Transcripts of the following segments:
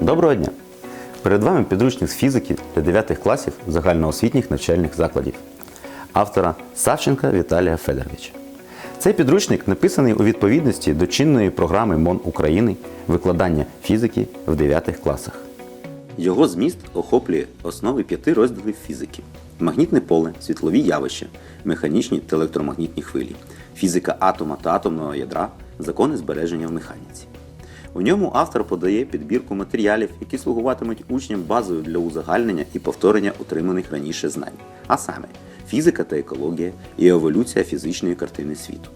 Доброго дня! Перед вами підручник з фізики для 9 класів загальноосвітніх навчальних закладів автора Савченка Віталія Федоровича. Цей підручник написаний у відповідності до чинної програми МОН України викладання фізики в 9 класах. Його зміст охоплює основи п'яти розділів фізики: магнітне поле, світлові явища, механічні та електромагнітні хвилі, фізика атома та атомного ядра, закони збереження в механіці. У ньому автор подає підбірку матеріалів, які слугуватимуть учням базою для узагальнення і повторення отриманих раніше знань, а саме фізика та екологія і еволюція фізичної картини світу.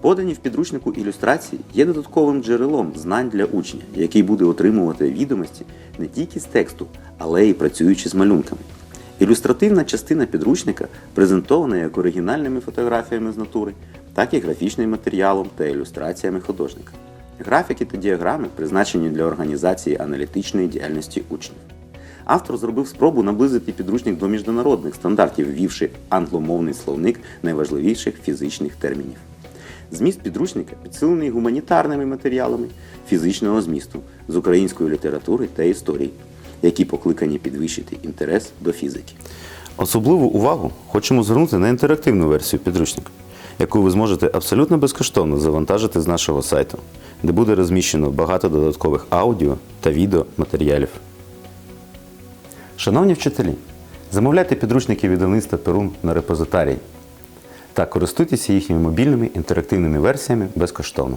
Подані в підручнику ілюстрації є додатковим джерелом знань для учня, який буде отримувати відомості не тільки з тексту, але й працюючи з малюнками. Ілюстративна частина підручника презентована як оригінальними фотографіями з натури, так і графічним матеріалом та ілюстраціями художника. Графіки та діаграми призначені для організації аналітичної діяльності учнів. Автор зробив спробу наблизити підручник до міжнародних стандартів, ввівши англомовний словник найважливіших фізичних термінів. Зміст підручника підсилений гуманітарними матеріалами фізичного змісту з української літератури та історії, які покликані підвищити інтерес до фізики. Особливу увагу хочемо звернути на інтерактивну версію підручника, яку ви зможете абсолютно безкоштовно завантажити з нашого сайту, де буде розміщено багато додаткових аудіо та відео матеріалів. Шановні вчителі, замовляйте підручники видавництва Перун на репозитарій та користуйтеся їхніми мобільними інтерактивними версіями безкоштовно.